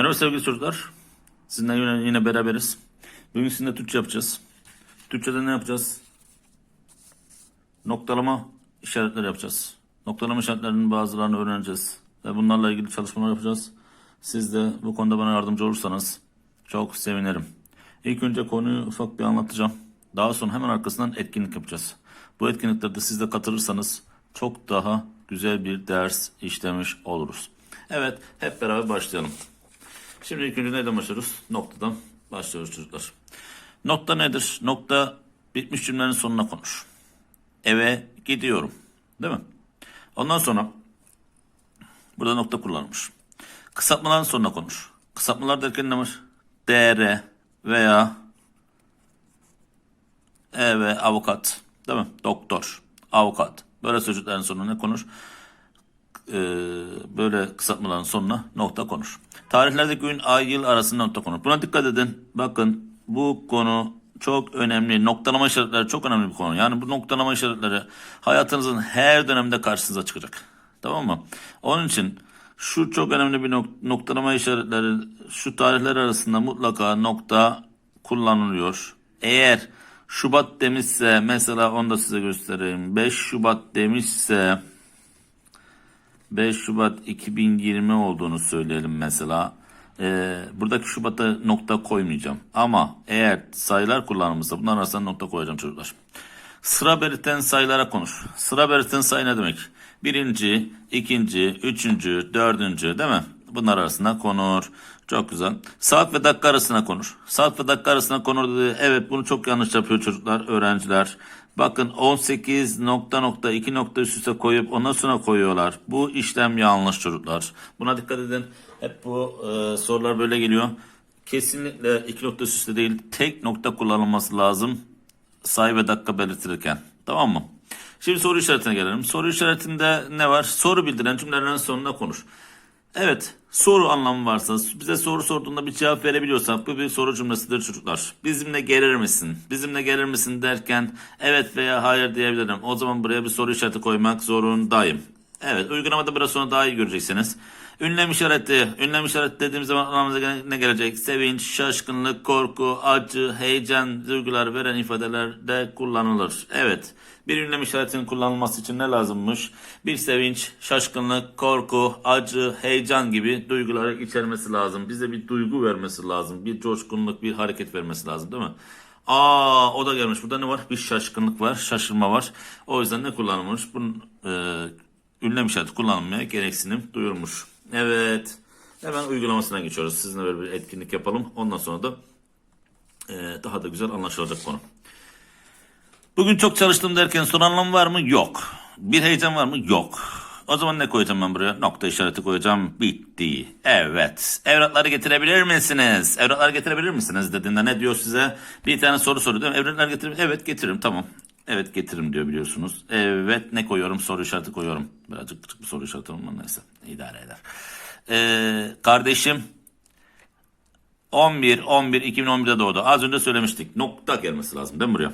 Merhaba sevgili çocuklar. Sizinle yine, yine beraberiz. Bugün sizinle Türkçe yapacağız. Türkçe'de ne yapacağız? Noktalama işaretleri yapacağız. Noktalama işaretlerinin bazılarını öğreneceğiz. Ve bunlarla ilgili çalışmalar yapacağız. Siz de bu konuda bana yardımcı olursanız çok sevinirim. İlk önce konuyu ufak bir anlatacağım. Daha sonra hemen arkasından etkinlik yapacağız. Bu etkinliklerde siz de katılırsanız çok daha güzel bir ders işlemiş oluruz. Evet, hep beraber başlayalım. Şimdi ilk önce neden başlıyoruz? Noktadan başlıyoruz çocuklar. Nokta nedir? Nokta bitmiş cümlenin sonuna konur. Eve gidiyorum. Değil mi? Ondan sonra burada nokta kullanılmış. Kısaltmaların sonuna konur. Kısaltmalar derken ne var? DR veya E avukat. Değil mi? Doktor, avukat. Böyle sözcüklerin sonuna ne konur? Ee, böyle kısaltmaların sonuna nokta konur. Tarihlerde gün, ay, yıl arasında nokta konur. Buna dikkat edin. Bakın bu konu çok önemli. Noktalama işaretleri çok önemli bir konu. Yani bu noktalama işaretleri hayatınızın her döneminde karşınıza çıkacak. Tamam mı? Onun için şu çok önemli bir nok- noktalama işaretleri şu tarihler arasında mutlaka nokta kullanılıyor. Eğer Şubat demişse mesela onu da size göstereyim. 5 Şubat demişse 5 Şubat 2020 olduğunu söyleyelim mesela. Ee, buradaki Şubat'a nokta koymayacağım. Ama eğer sayılar kullanılmışsa bunların arasına nokta koyacağım çocuklar. Sıra belirten sayılara konuş. Sıra belirten sayı ne demek? Birinci, ikinci, üçüncü, dördüncü değil mi? Bunlar arasında konur. Çok güzel. Saat ve dakika arasına konur. Saat ve dakika arasına konur dedi. Evet bunu çok yanlış yapıyor çocuklar, öğrenciler. Bakın 18 nokta nokta 2 nokta üst üste koyup ondan sonra koyuyorlar. Bu işlem yanlış çocuklar. Buna dikkat edin. Hep bu e, sorular böyle geliyor. Kesinlikle iki nokta üst üste değil tek nokta kullanılması lazım sayı ve dakika belirtilirken. Tamam mı? Şimdi soru işaretine gelelim. Soru işaretinde ne var? Soru bildiren cümlelerin sonuna konuş. Evet, soru anlamı varsa, bize soru sorduğunda bir cevap verebiliyorsak bu bir soru cümlesidir çocuklar. Bizimle gelir misin? Bizimle gelir misin derken evet veya hayır diyebilirim. O zaman buraya bir soru işareti koymak zorundayım. Evet, uygulamada biraz sonra daha iyi göreceksiniz. Ünlem işareti. Ünlem işareti dediğimiz zaman anlamımıza ne gelecek? Sevinç, şaşkınlık, korku, acı, heyecan, duygular veren ifadelerde kullanılır. Evet. Bir ünlem işaretinin kullanılması için ne lazımmış? Bir sevinç, şaşkınlık, korku, acı, heyecan gibi duyguları içermesi lazım. Bize bir duygu vermesi lazım. Bir coşkunluk, bir hareket vermesi lazım değil mi? Aa o da gelmiş. Burada ne var? Bir şaşkınlık var, şaşırma var. O yüzden ne kullanılmış? Bunun e, ünlem işareti kullanılmaya gereksinim duyurmuş. Evet. Hemen uygulamasına geçiyoruz. Sizinle böyle bir etkinlik yapalım. Ondan sonra da e, daha da güzel anlaşılacak konu. Bugün çok çalıştım derken son anlam var mı? Yok. Bir heyecan var mı? Yok. O zaman ne koyacağım ben buraya? Nokta işareti koyacağım. Bitti. Evet. Evrakları getirebilir misiniz? Evrakları getirebilir misiniz dediğinde ne diyor size? Bir tane soru soruyor değil mi? Evraklar getirir Evet getiririm tamam. Evet getiririm diyor biliyorsunuz. Evet ne koyuyorum? Soru işareti koyuyorum. Birazcık küçük bir soru işareti olmalı neyse. idare eder. Ee, kardeşim 11 11 2011'de doğdu. Az önce söylemiştik. Nokta gelmesi lazım değil mi buraya?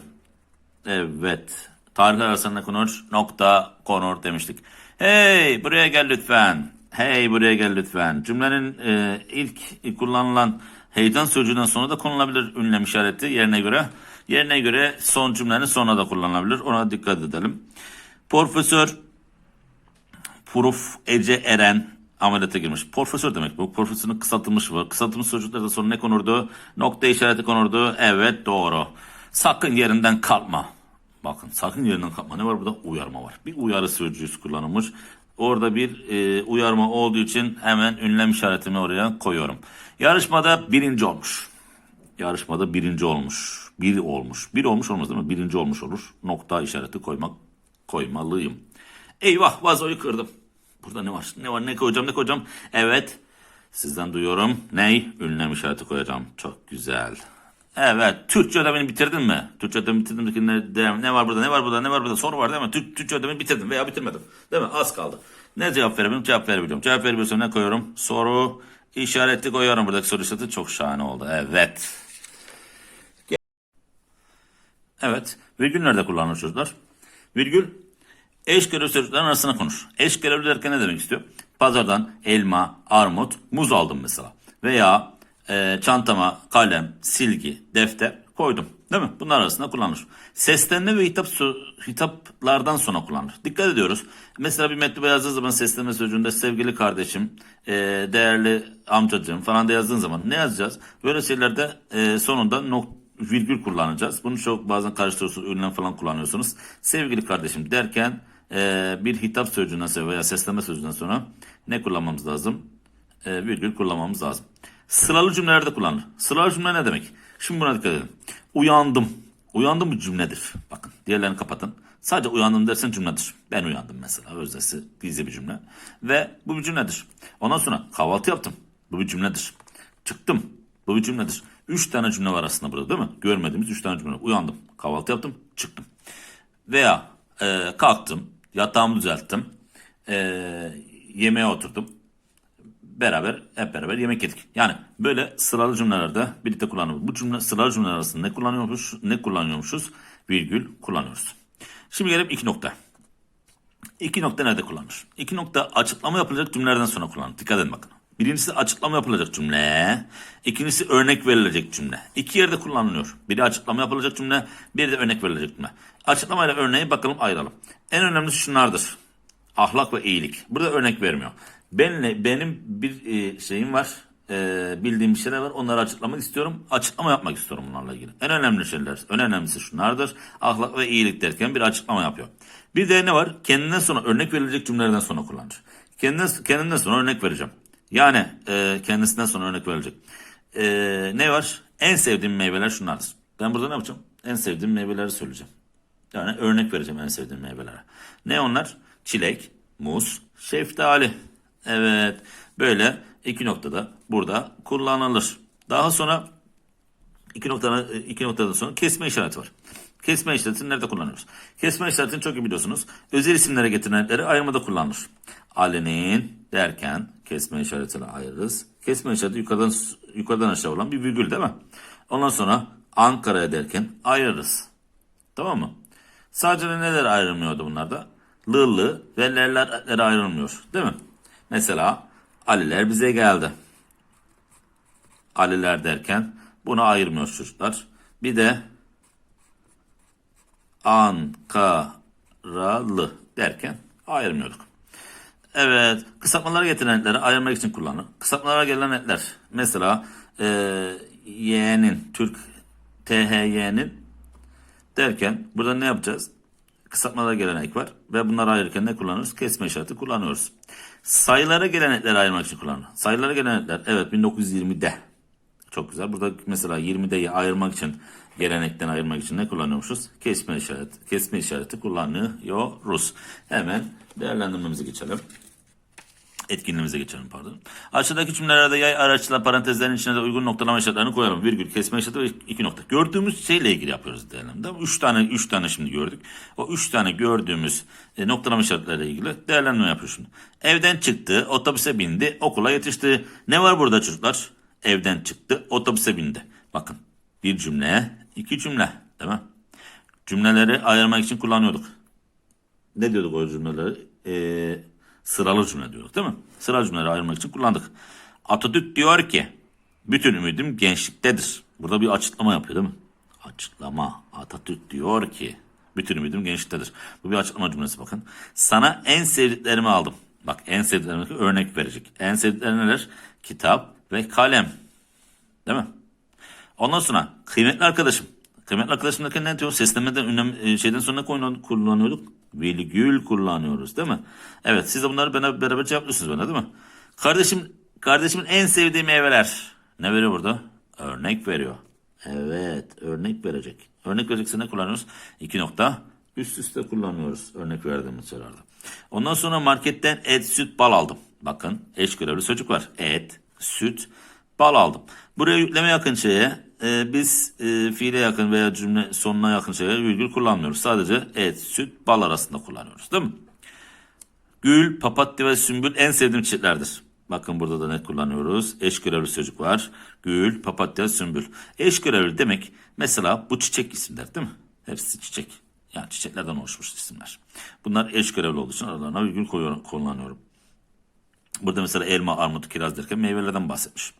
Evet. Tarihler arasında konur, nokta konur demiştik. Hey buraya gel lütfen. Hey buraya gel lütfen. Cümlenin e, ilk kullanılan heyecan sözcüğünden sonra da konulabilir ünlem işareti yerine göre. Yerine göre son cümlenin sonuna da kullanılabilir. Ona dikkat edelim. Profesör Prof Ece Eren ameliyata girmiş. Profesör demek bu. Profesörün kısaltılmış bu. Kısaltılmış sözcüklerden sonra ne konurdu? Nokta işareti konurdu. Evet doğru. Sakın yerinden kalkma. Bakın sakın yerinden kalkma. Ne var burada? Uyarma var. Bir uyarı sözcüğü kullanılmış. Orada bir e, uyarma olduğu için hemen ünlem işaretimi oraya koyuyorum. Yarışmada birinci olmuş. Yarışmada birinci olmuş. Bir olmuş. Bir olmuş olmaz değil mi? Birinci olmuş olur. Nokta işareti koymak koymalıyım. Eyvah vazoyu kırdım. Burada ne var? Ne var? Ne koyacağım? Ne koyacağım? Evet. Sizden duyuyorum. Ney? Ünlem işareti koyacağım. Çok güzel. Evet. Türkçe ödevini bitirdin mi? Türkçe ödevini bitirdim. ki Ne, ne var burada? Ne var burada? Ne var burada? Soru var değil mi? Türk, Türkçe ödevini bitirdim veya bitirmedim. Değil mi? Az kaldı. Ne cevap verebilirim? Cevap verebiliyorum. Cevap verebiliyorsam ne koyuyorum? Soru işareti koyuyorum. Buradaki soru işareti çok şahane oldu. Evet. Evet. Virgül nerede kullanılır çocuklar? Virgül eş görevli sözcüklerin arasına konur. Eş görevli derken ne demek istiyor? Pazardan elma, armut, muz aldım mesela. Veya e, çantama kalem, silgi, defter koydum. Değil mi? Bunlar arasında kullanılır. Seslenme ve hitap hitaplardan sonra kullanılır. Dikkat ediyoruz. Mesela bir mektuba yazdığın zaman seslenme sözcüğünde sevgili kardeşim, e, değerli amcacığım falan da yazdığın zaman ne yazacağız? Böyle şeylerde e, sonunda nok virgül kullanacağız. Bunu çok bazen karıştırıyorsunuz, ünlem falan kullanıyorsunuz. Sevgili kardeşim derken e, bir hitap sözcüğünden sonra veya seslenme sözcüğünden sonra ne kullanmamız lazım? E, virgül kullanmamız lazım. Sıralı cümlelerde kullanılır. Sıralı cümle ne demek? Şimdi buna dikkat edin. Uyandım. Uyandım bir cümledir. Bakın diğerlerini kapatın. Sadece uyandım dersen cümledir. Ben uyandım mesela. Öznesi gizli bir cümle. Ve bu bir cümledir. Ondan sonra kahvaltı yaptım. Bu bir cümledir. Çıktım. Bu bir cümledir. Üç tane cümle var aslında burada değil mi? Görmediğimiz üç tane cümle. Uyandım. Kahvaltı yaptım. Çıktım. Veya e, kalktım. Yatağımı düzelttim. E, yemeğe oturdum beraber hep beraber yemek yedik. Yani böyle sıralı cümlelerde birlikte kullanıyoruz. Bu cümle sıralı cümleler arasında ne kullanıyormuşuz? Ne kullanıyormuşuz? Virgül kullanıyoruz. Şimdi gelelim iki nokta. İki nokta nerede kullanılır? İki nokta açıklama yapılacak cümlelerden sonra kullanılır. Dikkat edin bakın. Birincisi açıklama yapılacak cümle. İkincisi örnek verilecek cümle. İki yerde kullanılıyor. Biri açıklama yapılacak cümle, biri de örnek verilecek cümle. Açıklama ile örneği bakalım ayıralım. En önemlisi şunlardır. Ahlak ve iyilik. Burada örnek vermiyor. Benle benim bir e, şeyim var. e, bildiğim bir şeyler var. Onları açıklamak istiyorum. Açıklama yapmak istiyorum bunlarla ilgili. En önemli şeyler, en önemlisi şunlardır. Ahlak ve iyilik derken bir açıklama yapıyor. Bir de ne var? Kendinden sonra örnek verilecek cümlelerden sonra kullanır. Kendinden, kendinden sonra örnek vereceğim. Yani e, kendisinden sonra örnek verilecek. E, ne var? En sevdiğim meyveler şunlardır. Ben burada ne yapacağım? En sevdiğim meyveleri söyleyeceğim. Yani örnek vereceğim en sevdiğim meyvelere. Ne onlar? Çilek, muz, şeftali. Evet. Böyle iki noktada burada kullanılır. Daha sonra iki noktadan, iki noktadan sonra kesme işareti var. Kesme işaretini nerede kullanıyoruz? Kesme işaretini çok iyi biliyorsunuz. Özel isimlere getirilenleri ayırmada kullanılır. Ali'nin derken kesme işaretini ayırırız. Kesme işareti yukarıdan yukarıdan aşağı olan bir virgül değil mi? Ondan sonra Ankara'ya derken ayırırız. Tamam mı? Sadece neler ayrılmıyordu bunlarda? Lıllı ve lerler ayrılmıyor. Değil mi? Mesela Aliler bize geldi. Aliler derken bunu ayırmıyor çocuklar. Bir de Ankaralı derken ayırmıyorduk. Evet, kısaltmalara getiren netleri ayırmak için kullanılır. Kısaltmalara gelen netler, mesela e, Y'nin, Türk THY'nin derken burada ne yapacağız? Kısaltmalara gelen ek var ve bunları ayırırken ne kullanırız? Kesme işareti kullanıyoruz. Sayılara gelen netleri ayırmak için kullanılır. Sayılara gelen netler, evet 1920'de. Çok güzel. Burada mesela 20'deyi ayırmak için gelenekten ayırmak için ne kullanıyormuşuz? Kesme işareti. Kesme işareti kullanıyoruz. Hemen değerlendirmemize geçelim. Etkinliğimize geçelim pardon. Aşağıdaki cümlelerde yay araçla parantezlerin içine de uygun noktalama işaretlerini koyalım. Virgül, kesme işareti ve iki nokta. Gördüğümüz şeyle ilgili yapıyoruz değerlendirme. Üç tane, üç tane şimdi gördük. O üç tane gördüğümüz e, noktalama işaretleriyle ilgili değerlendirme yapıyoruz şimdi. Evden çıktı, otobüse bindi, okula yetişti. Ne var burada çocuklar? Evden çıktı, otobüse bindi. Bakın bir cümle, iki cümle değil mi? Cümleleri ayırmak için kullanıyorduk. Ne diyorduk o cümleleri? Ee, sıralı cümle diyorduk değil mi? Sıralı cümleleri ayırmak için kullandık. Atatürk diyor ki bütün ümidim gençliktedir. Burada bir açıklama yapıyor değil mi? Açıklama. Atatürk diyor ki bütün ümidim gençliktedir. Bu bir açıklama cümlesi bakın. Sana en sevdiklerimi aldım. Bak en sevdiklerimi örnek verecek. En sevdikleri neler? Kitap ve kalem. Değil mi? Ondan sonra kıymetli arkadaşım. Kıymetli arkadaşım derken ne diyor? Seslemeden ünlem, e, şeyden sonra kullanıyorduk? Virgül kullanıyoruz değil mi? Evet siz de bunları bana beraber cevaplıyorsunuz bana değil mi? Kardeşim, kardeşimin en sevdiği meyveler. Ne veriyor burada? Örnek veriyor. Evet örnek verecek. Örnek verecekse ne kullanıyoruz? İki nokta üst üste kullanıyoruz örnek verdiğimiz şeylerde. Ondan sonra marketten et, süt, bal aldım. Bakın eş görevli sözcük var. Et, süt, bal aldım. Buraya yükleme yakın şeye e, biz e, fiile yakın veya cümle sonuna yakın şeye virgül kullanmıyoruz. Sadece et, süt, bal arasında kullanıyoruz değil mi? Gül, papatya ve sümbül en sevdiğim çiçeklerdir. Bakın burada da ne kullanıyoruz? Eş görevli sözcük var. Gül, papatya, sümbül. Eş görevli demek mesela bu çiçek isimler değil mi? Hepsi çiçek. Yani çiçeklerden oluşmuş isimler. Bunlar eş görevli olduğu için aralarına virgül kullanıyorum. Burada mesela elma, armut, kiraz derken meyvelerden bahsetmiş.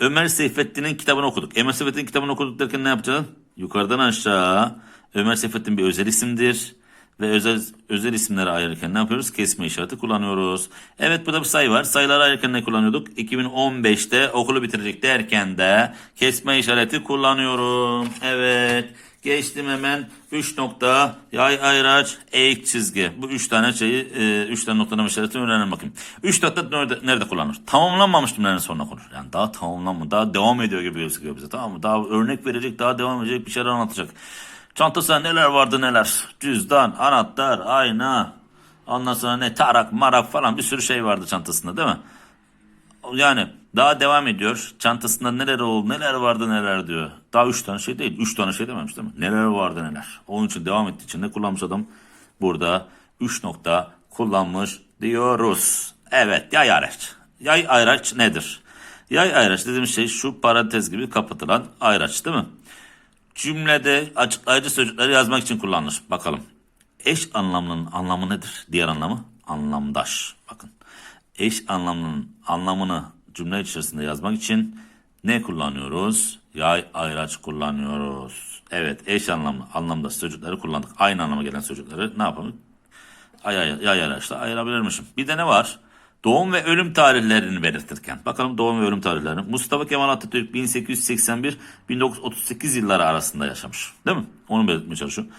Ömer Seyfettin'in kitabını okuduk. Ömer Seyfettin'in kitabını okuduk derken ne yapacağız? Yukarıdan aşağı Ömer Seyfettin bir özel isimdir. Ve özel özel isimleri ayırırken ne yapıyoruz? Kesme işareti kullanıyoruz. Evet burada bir sayı var. Sayıları ayırırken ne kullanıyorduk? 2015'te okulu bitirecek derken de kesme işareti kullanıyorum. Evet. Geçtim hemen 3 nokta, yay ayraç, eğik çizgi. Bu 3 tane şeyi, 3 tane noktanın işaretini öğrenelim bakayım. 3 nokta nerede, nerede kullanılır? Tamamlanmamış cümlelerin sonuna konur. Yani daha tamamlanma, daha devam ediyor gibi gözüküyor bize tamam mı? Daha örnek verecek, daha devam edecek bir şeyler anlatacak. Çantasında neler vardı neler. Cüzdan, anahtar, ayna. Ondan sonra ne tarak, marak falan bir sürü şey vardı çantasında değil mi? Yani daha devam ediyor. Çantasında neler oldu, neler vardı neler diyor. Daha üç tane şey değil. Üç tane şey dememiş değil mi? Neler vardı neler. Onun için devam ettiği için ne kullanmış adam? Burada üç nokta kullanmış diyoruz. Evet yay araç. Yay ayraç nedir? Yay ayraç dediğimiz şey şu parantez gibi kapatılan ayraç değil mi? Cümlede açıklayıcı sözcükleri yazmak için kullanılır. Bakalım. Eş anlamının anlamı nedir? Diğer anlamı anlamdaş. Bakın. Eş anlamının anlamını cümle içerisinde yazmak için ne kullanıyoruz? Yay ayraç kullanıyoruz. Evet eş anlamlı anlamda sözcükleri kullandık. Aynı anlama gelen sözcükleri ne yapalım? Ay, ay, yay ayraçla ayırabilirmişim. Bir de ne var? Doğum ve ölüm tarihlerini belirtirken. Bakalım doğum ve ölüm tarihlerini. Mustafa Kemal Atatürk 1881-1938 yılları arasında yaşamış. Değil mi? Onu belirtmeye çalışıyorum.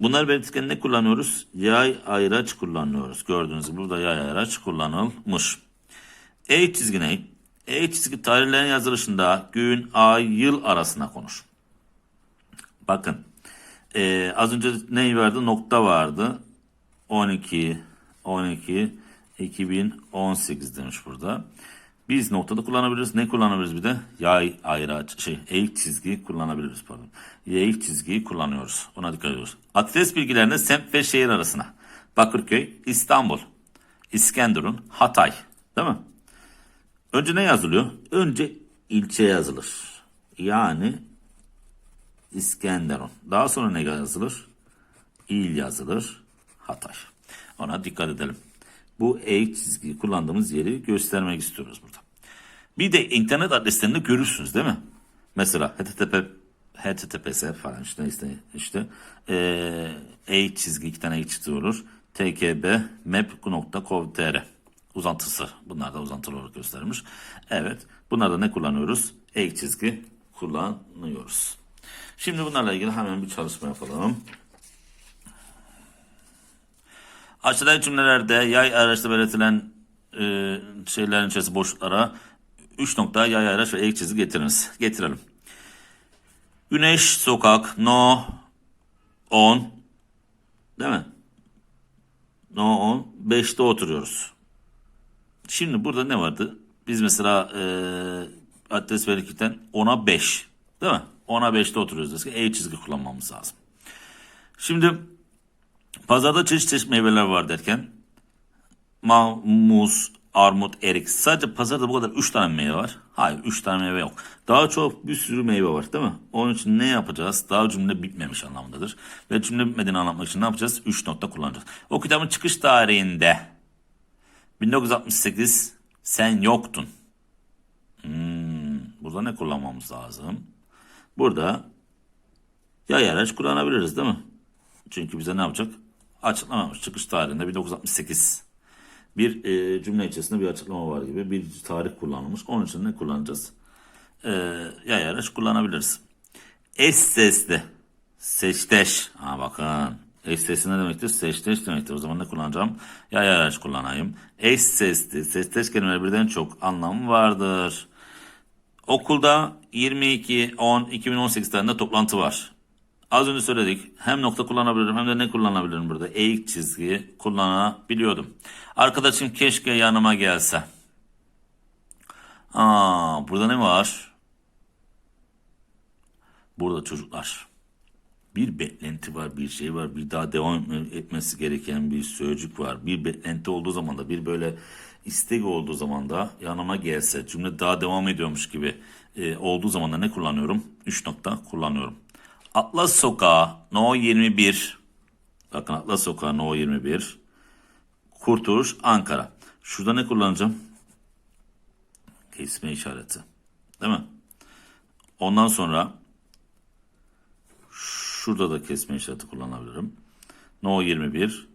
Bunları belirtirken ne kullanıyoruz? Yay ayraç kullanıyoruz. Gördüğünüz gibi burada yay ayraç kullanılmış. E çizgi ne? E çizgi tarihlerin yazılışında gün, ay, yıl arasına konur. Bakın. Ee, az önce ne vardı? Nokta vardı. 12, 12, 2018 demiş burada. Biz noktada kullanabiliriz. Ne kullanabiliriz bir de? Yay ayraç, şey, eğik çizgiyi kullanabiliriz pardon. Eğik çizgiyi kullanıyoruz. Ona dikkat ediyoruz. Adres bilgilerinde semt ve şehir arasına. Bakırköy, İstanbul, İskenderun, Hatay. Değil mi? Önce ne yazılıyor? Önce ilçe yazılır. Yani İskenderun. Daha sonra ne yazılır? İl yazılır. Hatay. Ona dikkat edelim. Bu eğik çizgiyi kullandığımız yeri göstermek istiyoruz burada. Bir de internet adreslerinde görürsünüz değil mi? Mesela http https falan işte işte işte eee eğik çizgi iki tane eğik çizgi olur. tkb map.com.tr uzantısı. Bunlar da uzantılı olarak göstermiş. Evet. Bunlarda ne kullanıyoruz? Eğik çizgi kullanıyoruz. Şimdi bunlarla ilgili hemen bir çalışma yapalım. Aşağıdaki cümlelerde yay araçta belirtilen e, şeylerin içerisinde boşluklara 3 nokta yay araç ve eğik çizgi getiriniz. Getirelim. Güneş, sokak, no, on, değil mi? No, on, 5'te oturuyoruz. Şimdi burada ne vardı? Biz mesela e, adres verirken 10'a 5, değil mi? 10'a 5'te oturuyoruz. Dedik. Eğik çizgi kullanmamız lazım. Şimdi Pazarda çeşit çeşit meyveler var derken muz, armut, erik. Sadece pazarda bu kadar 3 tane meyve var. Hayır 3 tane meyve yok. Daha çok bir sürü meyve var değil mi? Onun için ne yapacağız? Daha cümle bitmemiş anlamındadır. Ve cümle bitmediğini anlatmak için ne yapacağız? 3 nokta kullanacağız. O kitabın çıkış tarihinde 1968 sen yoktun. Hmm, burada ne kullanmamız lazım? Burada yay araç kullanabiliriz değil mi? Çünkü bize ne yapacak? Açıklamamış. Çıkış tarihinde 1968. Bir e, cümle içerisinde bir açıklama var gibi bir tarih kullanılmış. Onun için ne kullanacağız? E, yay araç kullanabiliriz. Eş sesli. Seçteş. Ha bakın. Eş sesli ne demektir? Seçteş demektir. O zaman ne kullanacağım? Yay araç kullanayım. Eş sesli. Seçteş kelimeleri birden çok anlamı vardır. Okulda 22-10-2018 tarihinde toplantı var. Az önce söyledik. Hem nokta kullanabilirim hem de ne kullanabilirim burada? Eğik çizgiyi kullanabiliyordum. Arkadaşım keşke yanıma gelse. Aa, burada ne var? Burada çocuklar. Bir beklenti var, bir şey var, bir daha devam etmesi gereken bir sözcük var. Bir beklenti olduğu zaman da, bir böyle istek olduğu zaman da yanıma gelse, cümle daha devam ediyormuş gibi e, olduğu zaman da ne kullanıyorum? Üç nokta kullanıyorum. Atlas Sokağı No 21. Bakın Atlas Sokağı No 21. Kurtuluş Ankara. Şurada ne kullanacağım? Kesme işareti. Değil mi? Ondan sonra şurada da kesme işareti kullanabilirim. No 21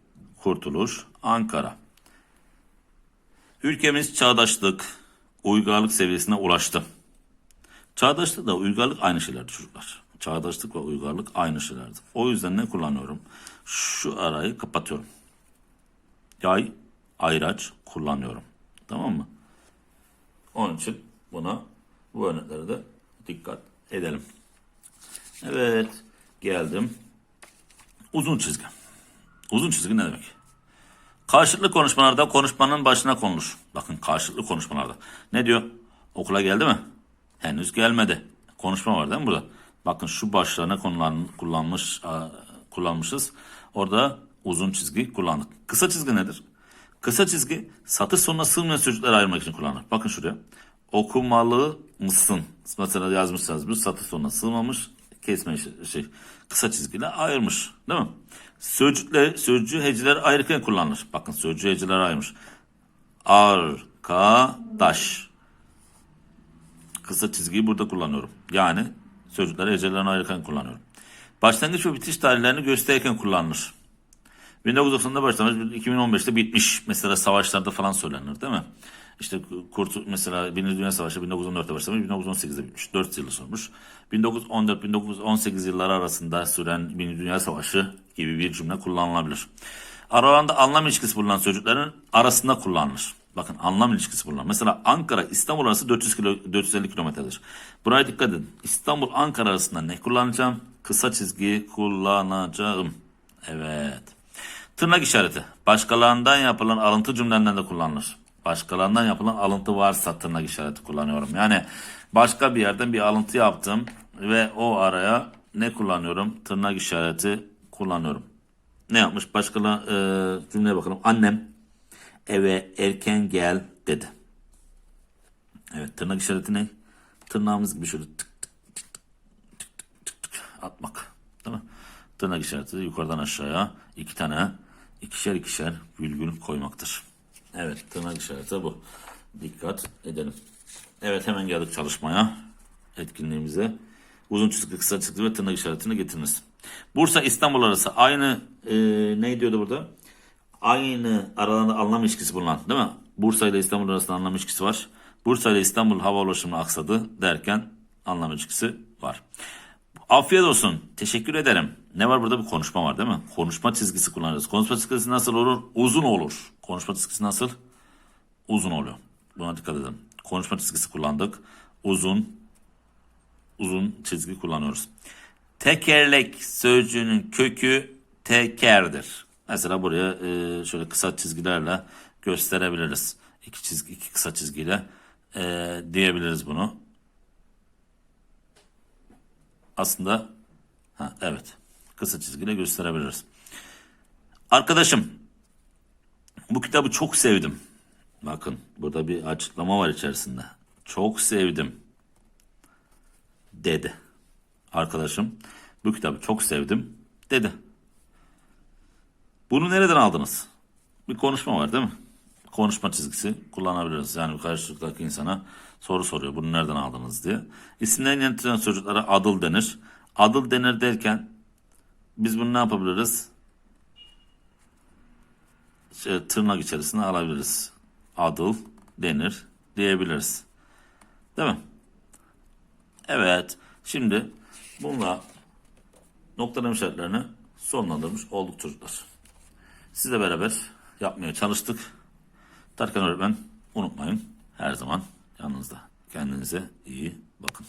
Kurtuluş Ankara. Ülkemiz çağdaşlık, uygarlık seviyesine ulaştı. Çağdaşlık da uygarlık aynı şeylerdi çocuklar. Çağdaşlık ve uygarlık aynı şeylerdi. O yüzden ne kullanıyorum? Şu arayı kapatıyorum. Yay, ayraç kullanıyorum. Tamam mı? Onun için buna bu örneklere de dikkat edelim. Evet, geldim. Uzun çizgi. Uzun çizgi ne demek? Karşılıklı konuşmalarda konuşmanın başına konulur. Bakın karşılıklı konuşmalarda. Ne diyor? Okula geldi mi? Henüz gelmedi. Konuşma var değil mi burada? Bakın şu başlarına konulan, kullanmış, kullanmışız. Orada uzun çizgi kullandık. Kısa çizgi nedir? Kısa çizgi satır sonuna sığmayan sözcükleri ayırmak için kullanılır. Bakın şuraya. Okumalı mısın? Mesela yazmışsınız bir satır sonuna sığmamış kesme şey, kısa çizgiyle ayırmış. Değil mi? Sözcükle sözcüğü heceler ayırırken kullanılır. Bakın sözcüğü heceler ayırmış. Arkadaş. Kısa çizgiyi burada kullanıyorum. Yani sözcükleri hecelerini ayırırken kullanıyorum. Başlangıç ve bitiş tarihlerini gösterirken kullanılır. 1990'da başlamış, 2015'te bitmiş. Mesela savaşlarda falan söylenir değil mi? İşte Kurt mesela Birinci Dünya Savaşı 1914'te başlamış, 1918'de bitmiş. 4 yılı sürmüş. 1914-1918 yılları arasında süren Birinci Dünya Savaşı gibi bir cümle kullanılabilir. Aralarında anlam ilişkisi bulunan sözcüklerin arasında kullanılır. Bakın anlam ilişkisi bulunan. Mesela Ankara İstanbul arası 400 kilo, 450 kilometredir. Buraya dikkat edin. İstanbul Ankara arasında ne kullanacağım? Kısa çizgi kullanacağım. Evet. Tırnak işareti. Başkalarından yapılan alıntı cümlelerinden de kullanılır. Başkalarından yapılan alıntı varsa tırnak işareti kullanıyorum. Yani başka bir yerden bir alıntı yaptım ve o araya ne kullanıyorum? Tırnak işareti kullanıyorum. Ne yapmış? Başkalar e, cümleye bakalım. Annem eve erken gel dedi. Evet tırnak işareti ne? Tırnağımız gibi şöyle tık atmak. Değil mi? Tırnak işareti yukarıdan aşağıya iki tane ikişer ikişer virgül koymaktır. Evet tırnak işareti bu. Dikkat edelim. Evet hemen geldik çalışmaya. Etkinliğimize. Uzun çizgi, kısa çizgi ve tırnak işaretini getiriniz. Bursa İstanbul arası aynı e, ne diyordu burada? Aynı aralarında anlam ilişkisi bulunan değil mi? Bursa ile İstanbul arasında anlam ilişkisi var. Bursa ile İstanbul hava ulaşımı aksadı derken anlam ilişkisi var. Afiyet olsun. Teşekkür ederim. Ne var burada bir konuşma var değil mi? Konuşma çizgisi kullanırız. Konuşma çizgisi nasıl olur? Uzun olur. Konuşma çizgisi nasıl? Uzun oluyor. Buna dikkat edin. Konuşma çizgisi kullandık. Uzun uzun çizgi kullanıyoruz. Tekerlek sözcüğünün kökü tekerdir. Mesela buraya e, şöyle kısa çizgilerle gösterebiliriz. İki çizgi, iki kısa çizgiyle e, diyebiliriz bunu. Aslında ha, evet kısa çizgiyle gösterebiliriz. Arkadaşım bu kitabı çok sevdim. Bakın burada bir açıklama var içerisinde. Çok sevdim dedi. Arkadaşım bu kitabı çok sevdim dedi. Bunu nereden aldınız? Bir konuşma var değil mi? Konuşma çizgisi kullanabiliriz. Yani karşılıktaki insana soru soruyor. Bunu nereden aldınız diye. İsimlerini yanıtlayan çocuklara adıl denir. Adıl denir derken biz bunu ne yapabiliriz? Şey, tırnak içerisine alabiliriz. Adıl denir diyebiliriz. Değil mi? Evet. Şimdi bununla noktalama işaretlerini sonlandırmış olduk çocuklar. Sizle beraber yapmaya çalıştık. Tarkan öğretmen unutmayın her zaman yanınızda. Kendinize iyi bakın.